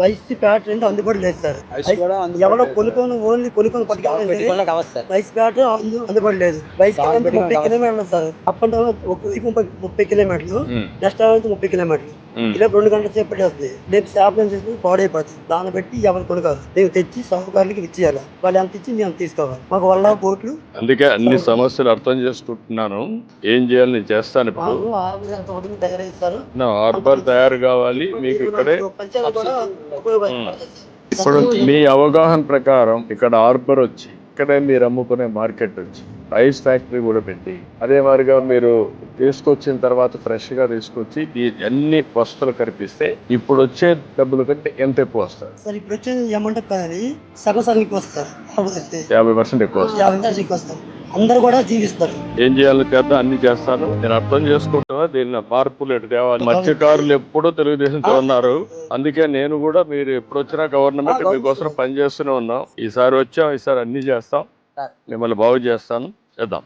YC Pat రెండు అందుబాటులో లేదు సార్. ఎవరో కొనుక్కొని ఓన్లీ కొనుక్కొని సార్. వైస్ అందుబాటులో లేదు. వైస్ ముప్పై కిలోమీటర్లు సార్. అప్ అండ్ డౌన్ ముప్పై ముప్పై కిలోమీటర్లు నెక్స్ట్ అవర్ ముప్పై కిలోమీటర్లు. ఇలా రెండు గంటల సేపు పట్టేస్తుంది రేపు శాపం చేసి పాడైపోతుంది. దాన్ని బట్టి ఎవరు కొనుక్కోవాలి మేము తెచ్చి సౌకర్యాలకి ఇచ్చేయాలి. వాళ్ళు ఎంత ఇచ్చి మేము తీసుకోవాలి. మాకు వల్ల బోట్లు అందుకే అన్ని సమస్యలు అర్థం చేసుకుంటున్నాను. ఏం చేయాలి? నేను చేస్తాను ఇప్పుడు. తయారు కావాలి. మీకు ఇక్కడే ఇప్పుడు మీ అవగాహన ప్రకారం ఇక్కడ హార్బర్ వచ్చి ఇక్కడే మీరు అమ్ముకునే మార్కెట్ వచ్చి రైస్ ఫ్యాక్టరీ కూడా పెట్టి అదే మాదిరిగా మీరు తీసుకొచ్చిన తర్వాత ఫ్రెష్గా తీసుకొచ్చి అన్ని వస్తువులు కనిపిస్తే ఇప్పుడు వచ్చే డబ్బుల కంటే ఎంత ఎక్కువ వస్తుంది సార్ ఇప్పుడు ఏమంటారు కదండి సగం సగం ఎక్కువ వస్తారు. యాభై పర్సెంట్ ఎక్కువ వస్తారు. అందరు కూడా జీవిస్తారు. ఏం చేయాలో చేద్దాం అన్ని చేస్తాను. నేను అర్థం చేసుకుంటున్నా దీన్ని మార్పులు ఎటు తేవాలి? మత్స్యకారులు ఎప్పుడూ తెలుగుదేశంతో ఉన్నారు. అందుకే నేను కూడా మీరు ఎప్పుడు వచ్చినా గవర్నమెంట్ మీకోసం పనిచేస్తూనే ఉన్నాం. ఈసారి వచ్చాం ఈసారి అన్ని చేస్తాం. మిమ్మల్ని బాగు చేస్తాను. చేద్దాం.